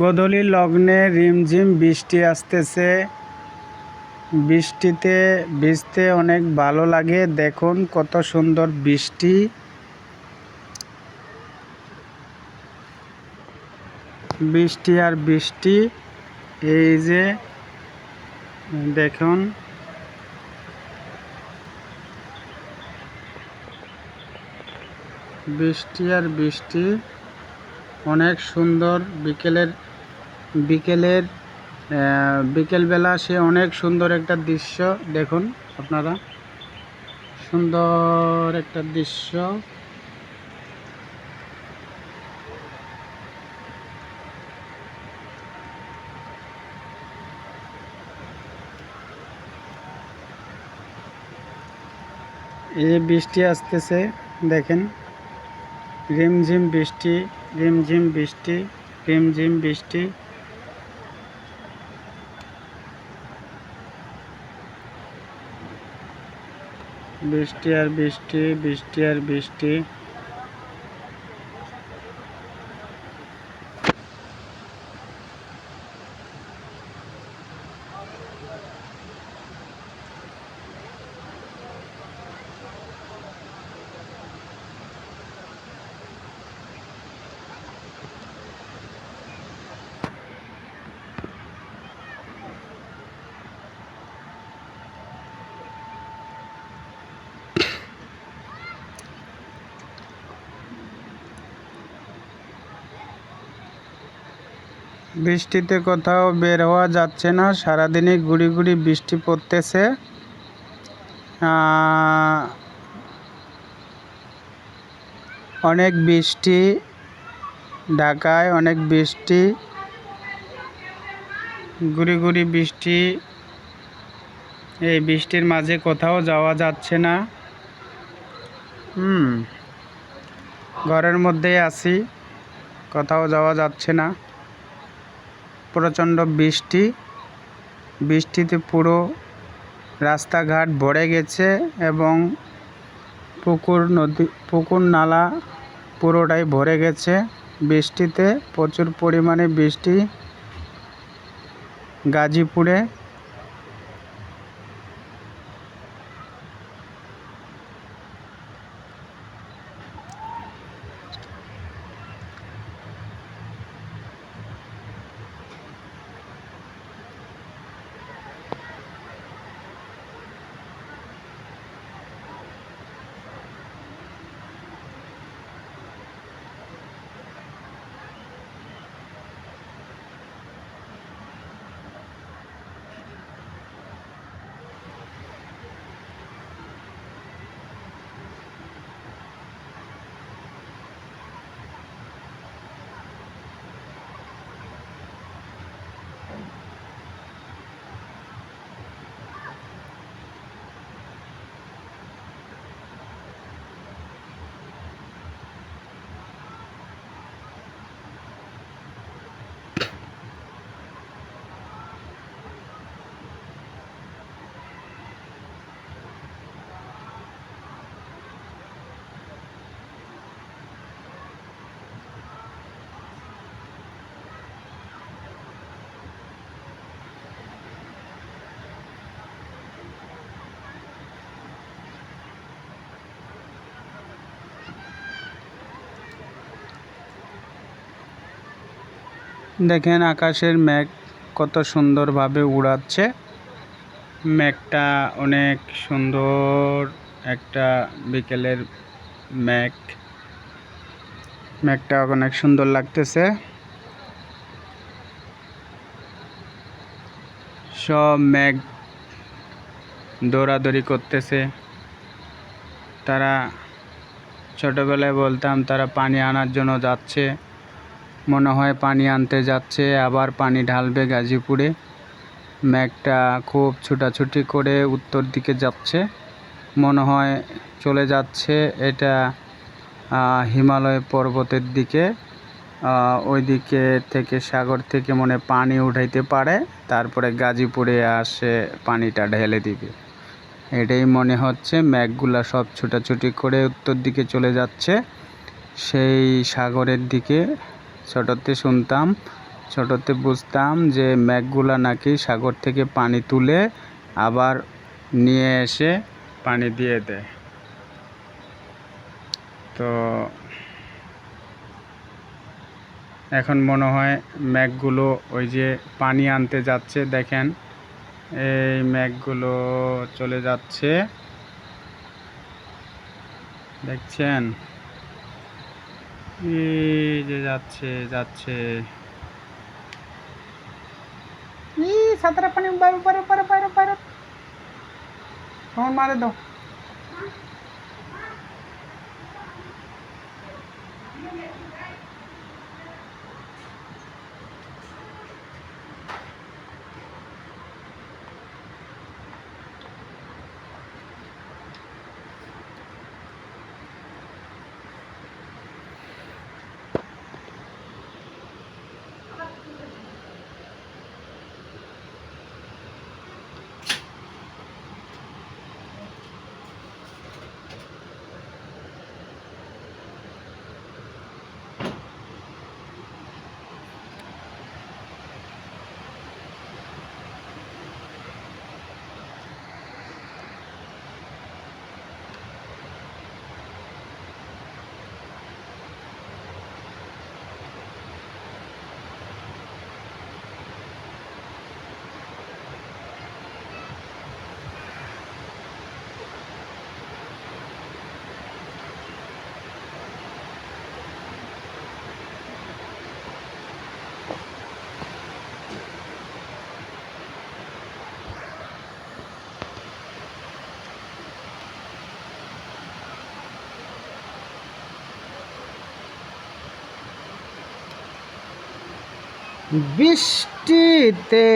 গোধূলি লগ্নে রিমঝিম বৃষ্টি আসতেছে। বৃষ্টিতে ভিজতে অনেক ভালো লাগে। দেখুন কত সুন্দর বৃষ্টি। বৃষ্টি আর বৃষ্টি। এই যে, দেখুন। বৃষ্টি আর বৃষ্টি। অনেক সুন্দর বিকেলের বিকেলের বিকেলবেলা সে অনেক সুন্দর একটা দৃশ্য, দেখুন আপনারা। সুন্দর একটা দৃশ্য। এই যে বৃষ্টি আসতেছে, দেখেন। রিমঝিম বৃষ্টি রিমঝিম বৃষ্টি রিমঝিম বৃষ্টি। বৃষ্টি আর বৃষ্টি বৃষ্টি আর বৃষ্টি। বৃষ্টিতে কোথাও বের হওয়া যাচ্ছে না সারাদিনই গুড়ি গুড়ি বৃষ্টি পড়তেছে। অনেক বৃষ্টি, ঢাকায় অনেক বৃষ্টি, গুড়ি গুড়ি বৃষ্টি। এই বৃষ্টির মাঝে কোথাও যাওয়া যাচ্ছে না। হুম, ঘরের মধ্যেই আছি, কোথাও যাওয়া যাচ্ছে না। প্রচণ্ড বৃষ্টি। বৃষ্টিতে পুরো রাস্তাঘাট ভরে গেছে এবং পুকুর, নদী, পুকুর নালা পুরোটাই ভরে গেছে। বৃষ্টিতে প্রচুর পরিমাণে বৃষ্টি। গাজীপুরে দেখেন আকাশের মেঘ কত সুন্দরভাবে উড়াচ্ছে। মেঘটা অনেক সুন্দর একটা বিকেলের মেঘ। মেঘটা অনেক সুন্দর লাগতেছে। সব মেঘ দৌড়াদৌড়ি করতেছে। তারা ছোটোবেলায় বলতাম, তারা পানি আনার জন্য যাচ্ছে। মনে হয় পানি আনতে যাচ্ছে, আবার পানি ঢালবে গাজীপুরে। মেঘটা খুব ছুটাছুটি করে উত্তর দিকে যাচ্ছে। মনে হয় চলে যাচ্ছে এটা হিমালয় পর্বতের দিকে। ওই দিকে থেকে সাগর থেকে মনে পানি উঠাইতে পারে, তারপরে গাজীপুরে আসে পানিটা ঢেলে দিবে। এটাই মনে হচ্ছে, মেঘগুলা সব ছুটাছুটি করে উত্তর দিকে চলে যাচ্ছে। সেই সাগরের দিকে ছোটোতে শুনতাম, ছোটোতে বুঝতাম যে মেঘগুলা নাকি সাগর থেকে পানি তুলে আবার নিয়ে এসে পানি দিয়ে দেয়। তো এখন মনে হয় মেঘগুলো ওই যে পানি আনতে যাচ্ছে, দেখেন। এই মেঘগুলো চলে যাচ্ছে। দেখছেন? এই যে যাচ্ছে যাচ্ছে। ই সাঁতারা পানি উপরে উপরে বাইরে বাইরে তোমার মারে দাও। বৃষ্টিতে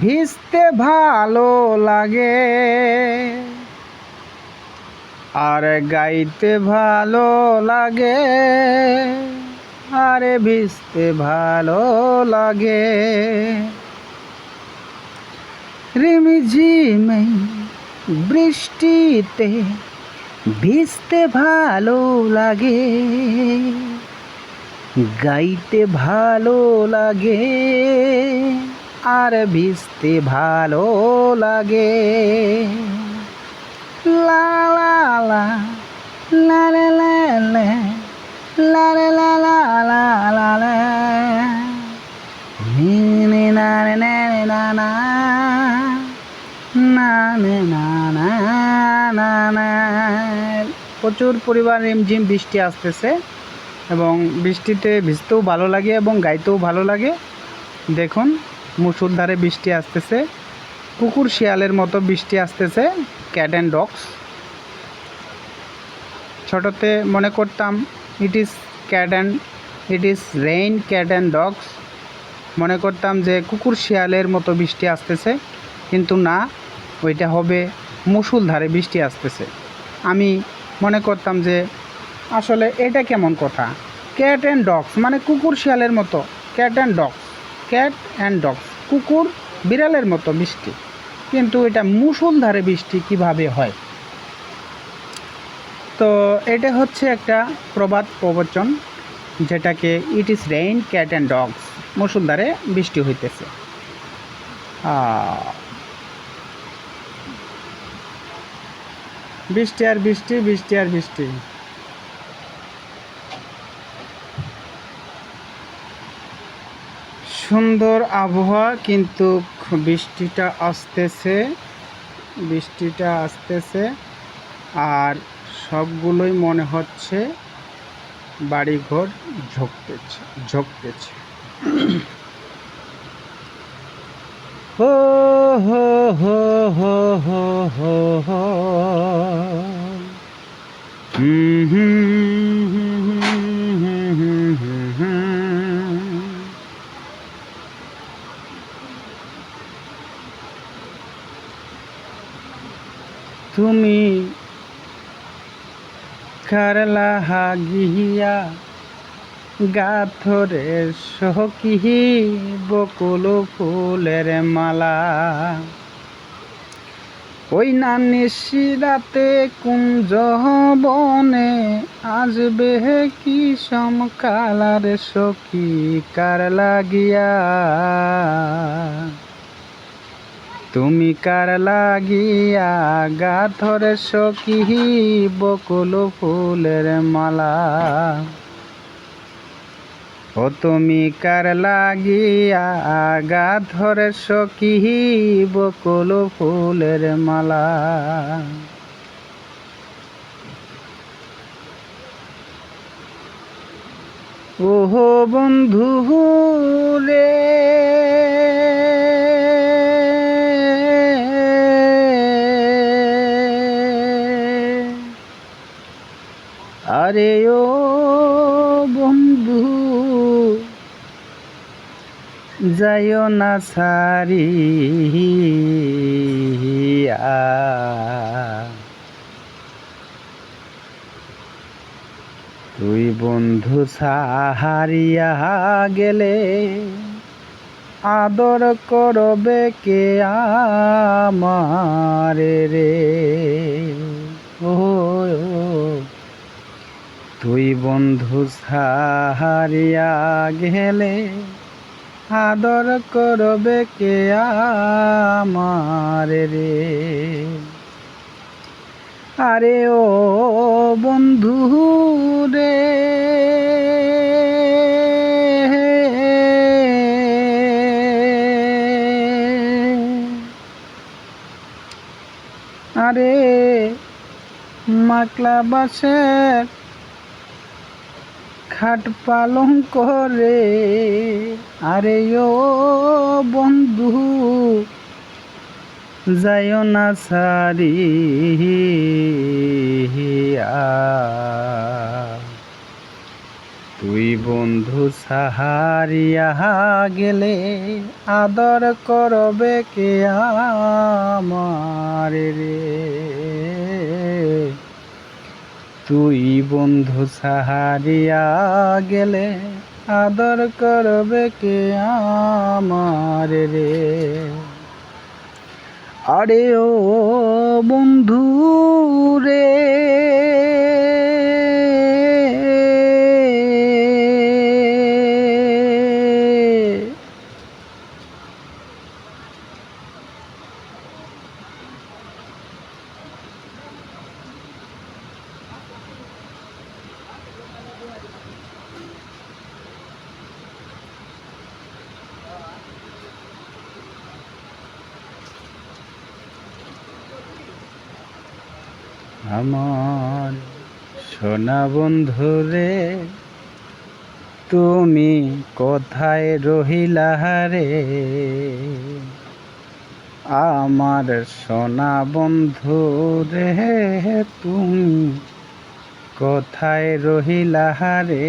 ভিজতে ভালো লাগে। আর গাইতে ভালো লাগে, আরে ভিজতে ভালো লাগে। রিমিঝিমে বৃষ্টিতে ভিজতে ভালো লাগে। গাইতে ভালো লাগে আর ভিজতে ভালো লাগে লা লা লা লা লা লা লা লা নে না না না না না না না প্রচুর পরিমাণ রিমঝিম বৃষ্টি আসতেছে এবং বৃষ্টিতে ভিজতেও ভালো লাগে এবং গাইতেও ভালো লাগে। দেখুন মুসুলধারে বৃষ্টি আসতেছে। কুকুর শিয়ালের মতো বৃষ্টি আসতেছে ক্যাট অ্যান্ড ডগস ছোটোতে মনে করতাম it is cat and it is rain cat and dogs মনে করতাম যে, কুকুর শিয়ালের মতো বৃষ্টি আসতেছে। কিন্তু না, ওইটা হবে মুসুলধারে বৃষ্টি আসতেছে। আমি মনে করতাম যে আসলে এটা কেমন কথা? ক্যাট অ্যান্ড ডগস মানে কুকুর শিয়ালের মতো। Cat and dogs cat and dogs কুকুর বিড়ালের মতো বৃষ্টি কিন্তু এটা মুসুলধারে বৃষ্টি কীভাবে হয়? তো এটা হচ্ছে একটা প্রবাদ প্রবচন, যেটাকে it is rain cat and dogs মুসুলধারে বৃষ্টি হইতেছে। বৃষ্টি আর বৃষ্টি বৃষ্টি আর বৃষ্টি সুন্দর আবহাওয়া, কিন্তু বৃষ্টিটা আসতেছে বৃষ্টিটা আসতেছে, আর সবগুলোই মনে হচ্ছে বাড়িঘর ঝকতেছে ঝকতেছে। হো হো হো হো হো হো হো। হুম হুম হুম হুম হুম হুম তুমি কারলা হাগিয়া গাথরে সকিহি বকুল ফুলের মালা। ওই নানি শিরাতে কুঞ্জ বনে আসবে কি সমকালার সখী কার লাগিয়া তুমি কার লাগিয়া গাথরে সখী বকুল ফুলের মালা? ও তুমি কার লাগিয়া গাথরে সখী বকুল ফুলের মালা? ওহো বন্ধু রে আরে ও বন্ধু, যাইও না সারিয়া তুই বন্ধু সাহারিয়া গেলে আদর করবে কে আমারে রে? ও তুই বন্ধু সাহারিয়া গেলে আদর করবে কে আমারে রে? আরে ও বন্ধু রে, আরে মাকলা বাসের খাট পালং করে। আরে ও বন্ধু যায় না সারি তুই বন্ধু সাহারিয়া গেলে আদর করবে কে আমার রে? তুই বন্ধু সাহারিয়া গেলে আদর করবে কে আমার রে? আরে ও বন্ধু রে আমার। সোনা বন্ধু রে, তুমি কোথায় রহিলা রে? আমার সোনা বন্ধু রে, তুমি কোথায় রহিলা রে?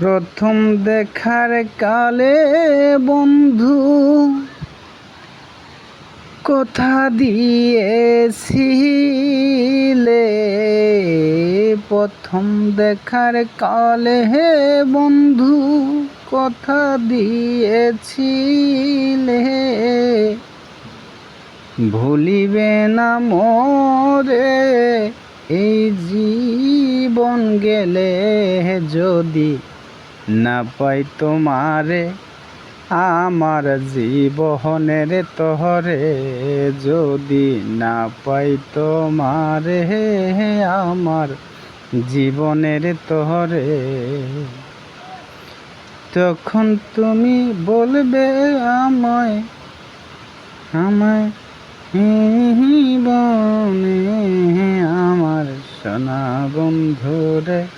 প্রথম দেখার কালে বন্ধু, কথা দিয়েছিলে। প্রথম দেখার কালে হে বন্ধু, কথা দিয়েছিলে। ভুলিবে না মোরে, এই জীবন গেলে যদি না পাই তোমারে, আমার জীবনের তহরে। যদি না পাই তোমারে হে আমার জীবনের তহরে। তখন তুমি বলবে আমায় আমায় বনে, আমার সোনা বন্ধুরে।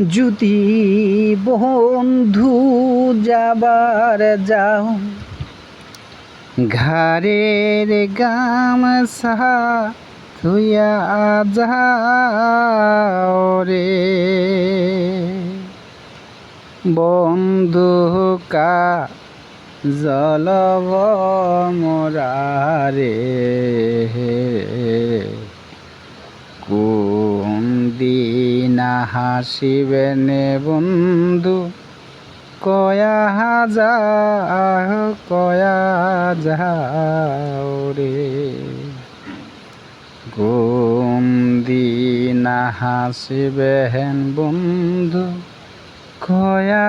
যদি বন্ধু যাবার যাও ঘরের গামছা থুয়া যাও রে। বন্ধু কা জলব মোরারে কোন দিন হাসিবেনে বন্ধু, কয়া যাও কয়া যাও রে। কোন দিন হাসিবেন বন্ধু, কয়া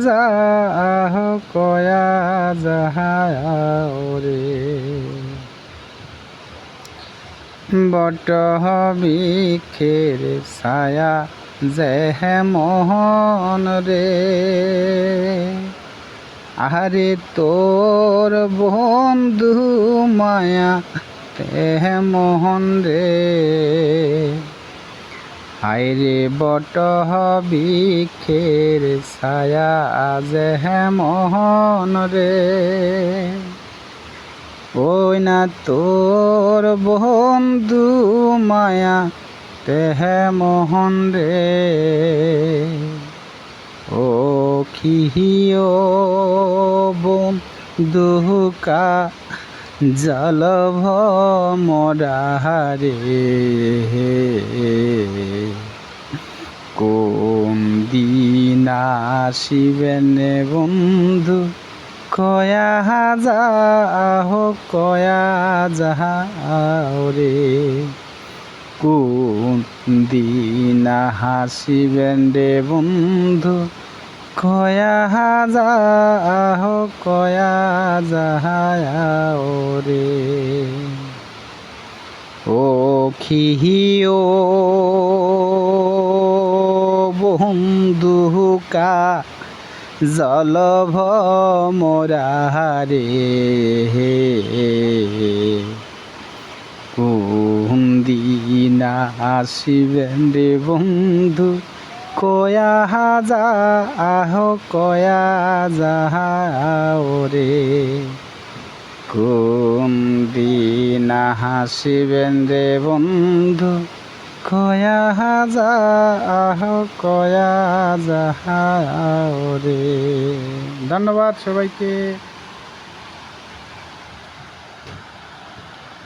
যাও কয়া যাও রে। বট বিখের ছায়া যে মোহন রে। আরে তোর বন্ধু মায়া তে মোহন রে। হাইরে বট বিখের ছায়া যে মোহন রে। ওই না তোর বন্ধু মায়া, তেহে মোহন রে। ও খিহিও বন্ধুকা জলভ মরারে কোন দিন আসিবেনে বন্ধু কয়া যাহ, কয়া যাও রে। কোন দিন হাসিবেন রে বন্ধু? কয়া যাহ, কয়া যাও রে। ও খিহিও বন্ধুকা জলভ মোরারে কোন দিনা আসিবেন রে বন্ধু, কয়া আহ কয়া যাও রে। কোন দিনা হাসিবেন রে বন্ধু কয়া আহ কয়া যাহা রে ধন্যবাদ সবাইকে।